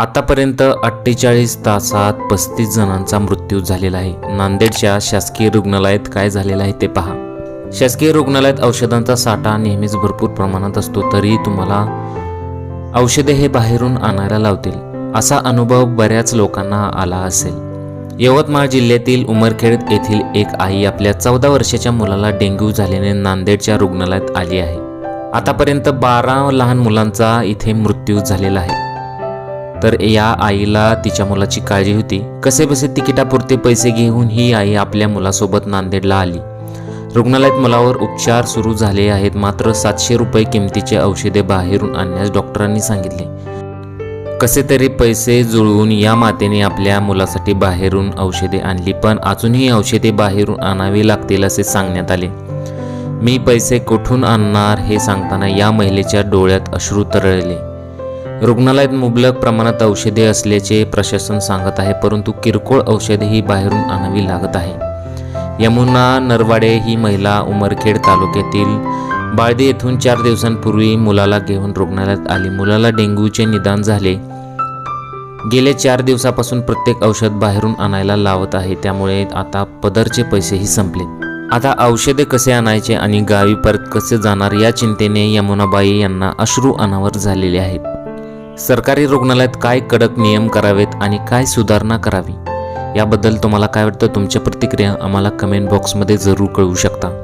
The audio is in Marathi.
आतापर्यंत अठ्ठेचाळीस तासात पस्तीस जणांचा मृत्यू झालेला आहे. नांदेडच्या शासकीय रुग्णालयात काय झालेलं आहे ते पहा. शासकीय रुग्णालयात औषधांचा साठा नेहमीच भरपूर प्रमाणात असतो तरी तुम्हाला औषधे हे बाहेरून आणायला लावतील. असा अनुभव बऱ्याच लोकांना आला असेल. यवतमाळ जिल्ह्यातील उमरखेड येथील एक आई आपल्या चौदा वर्षाच्या मुलाला डेंग्यू झाल्याने नांदेडच्या रुग्णालयात आली आहे. आतापर्यंत बारा लहान मुलांचा इथे मृत्यू झालेला आहे. तर या आईला तिच्या मुलाची काळजी होती. कसे बसे तिकिटापुरते पैसे घेऊन ही आई आपल्या मुलासोबत नांदेडला आली. रुग्णालयात मुलावर उपचार सुरू झाले आहेत. मात्र सातशे रुपये किमतीचे औषधे बाहेरून आणण्यास डॉक्टरांनी सांगितले. कसे तरी पैसे जुळवून या मातेने आपल्या मुलासाठी बाहेरून औषधे आणली पण अजूनही औषधे बाहेरून आणावी लागतील असे सांगण्यात आले. मी पैसे कुठून आणणार हे सांगताना या महिलेच्या डोळ्यात अश्रू तरळले. रुग्णालयात मुबलक प्रमाणात औषधे असल्याचे प्रशासन सांगत आहे परंतु किरकोळ औषधेही बाहेरून आणावी लागत आहे. यमुना नरवाडे ही महिला उमरखेड तालुक्यातील बाळदी येथून चार दिवसांपूर्वी मुलाला घेऊन रुग्णालयात आली. मुलाला डेंग्यूचे निदान झाले. गेले चार दिवसापासून प्रत्येक औषध बाहेरून आणायला लावत आहे त्यामुळे आता पदरचे पैसेही संपले. आता औषधे कसे आणायचे आणि गावी परत कसे जाणार या चिंतेने यमुनाबाई यांना अश्रू अनावर झालेले आहेत. सरकारी रुग्णालयात काय कडक नियम करावेत आणि काय सुधारणा करावी? याबद्दल तुम्हाला काय वाटतं? तुमच्या प्रतिक्रिया आम्हाला कमेंट बॉक्समध्ये जरूर कळवू शकता.